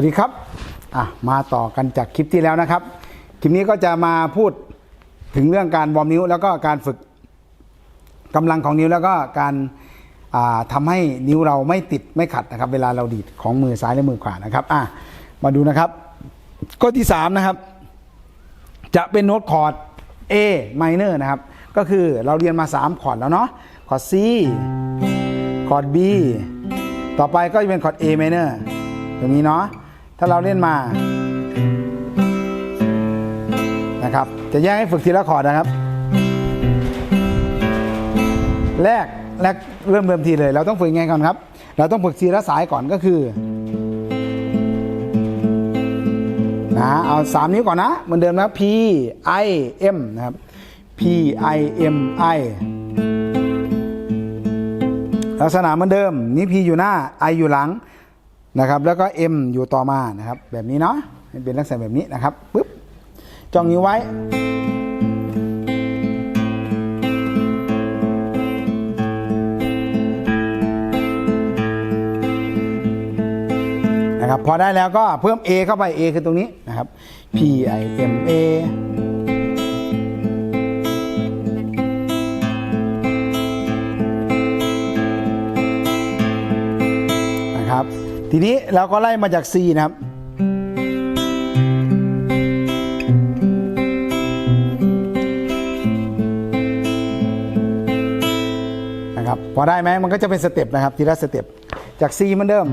สวัสดีครับอะมาต่อกันจากคลิปที่แล้วนะครับ คลิปนี้ก็จะมาพูดถึงเรื่องการวอร์มนิ้ว แล้วก็การฝึกกำลังของนิ้วแล้วก็การาทำให้นิ้วเราไม่ติดไม่ขัดนะครับ เวลาเราดีดของมือซ้ายและมือขวานะครับอะมาดูนะครับข้อที่สามนะครับ จะเป็นโน้ตคอร์ด A minor นะครับ ก็คือเราเรียนมา 3 คอร์ดแล้วเนาะคอร์ด C คอร์ด B ต่อไปก็จะเป็นคอร์ด A minor ตรงนี้เนาะ ถ้าเราเล่นมานะครับ จะแยกให้ฝึกทีละคอร์ดนะครับ แรกแรกเริ่มเริ่มทีเลย เราต้องฝึกยังไงก่อนครับ เราต้องฝึกทีละสายก่อนก็คือนะเอา3นิ้วก่อนนะ เหมือนเดิมนะ P I M นะครับ P I M I ลักษณะเหมือนเดิม นี่ P อยู่หน้า I อยู่หลัง นะครับแล้วก็ M อยู่ต่อมานะครับแบบนี้เนาะเป็นลักษณะแบบนี้นะครับปึ๊บจ้องนิ้วไว้ นะครับพอได้แล้วก็เพิ่ม A เข้าไป A คือตรงนี้นะครับ P I M A ทีนี้เราก็ไล่มาจาก C นะครับ นะครับ พอได้ไหมมันก็จะเป็นสเต็ปนะครับ ทีละสเต็ป จาก C มือนเดิม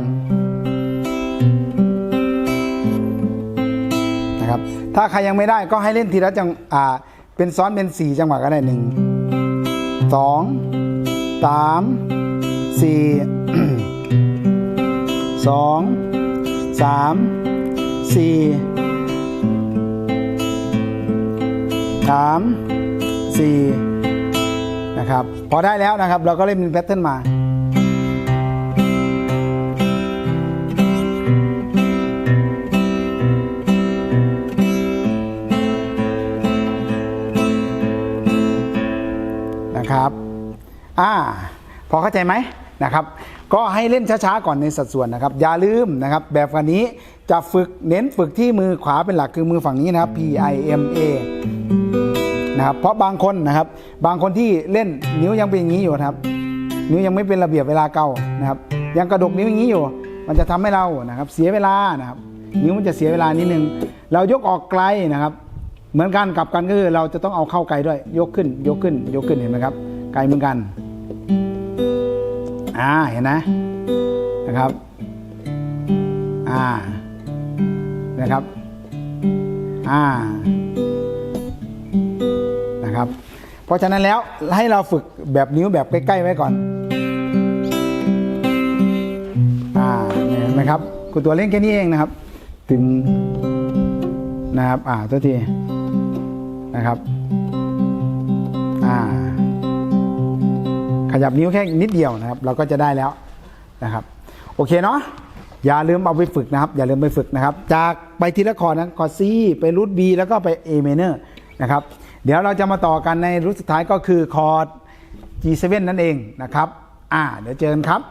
นะครับ ถ้าใครยังไม่ได้ก็ให้เล่นทีละจัง อ่า เป็นซ้อนเป็น 4 จังหวะก็ได้หนึ่งสองสามสี่ สองสามสี่สามสี่นะครับ พอได้แล้วนะครับ เราก็เล่นเป็นแพทเทิร์นมานะครับ อ่า พอเข้าใจไหม นะครับก็ให้เล่นช้าๆก่อนในสัดส่วนนะครับ อย่าลืมนะครับ แบบวันนี้จะฝึกเน้นฝึกที่มือขวาเป็นหลักคือมือฝั่งนี้นะครับ P I M A นะครับเพราะบางคนนะครับ บางคนที่เล่นนิ้วยังเป็นอย่างนี้อยู่ครับ นิ้วยังไม่เป็นระเบียบเวลาเก่านะครับ ยังกระดกนิ้วอย่างนี้อยู่ มันจะทำให้เรานะครับ เสียเวลานะครับ นิ้วมันจะเสียเวลานิดนึง เรายกออกไกลนะครับ เหมือนกันกลับกันก็คือเราจะต้องเอาเข้าไกลด้วย ยกขึ้น ยกขึ้น ยกขึ้นเห็นไหมครับ ไกลเหมือนกัน อ่าเห็นนะนะครับอ่านะครับอ่านะครับ เพราะฉะนั้นแล้วให้เราฝึกแบบนิ้วแบบใกล้ ๆ ไว้ก่อนอ่าเห็นไหมครับคุณตัวเล่นแค่นี้เองนะครับ ถึงนะครับอ่าตัวทีนะครับ ขยับนิ้วแค่นิดเดียวนะครับ เราก็จะได้แล้วนะครับ โอเคเนาะอย่าลืมเอาไปฝึกนะครับ อย่าลืมไปฝึกนะครับ จากไปทีละคอร์ดนะคอร์ด C ไปรูทบีแล้วก็ไป A minor นะครับ เดี๋ยวเราจะมาต่อกันในรูทสุดท้ายก็คือคอร์ด G7 นั่นเองนะครับ อ่า เดี๋ยวเจอกันครับ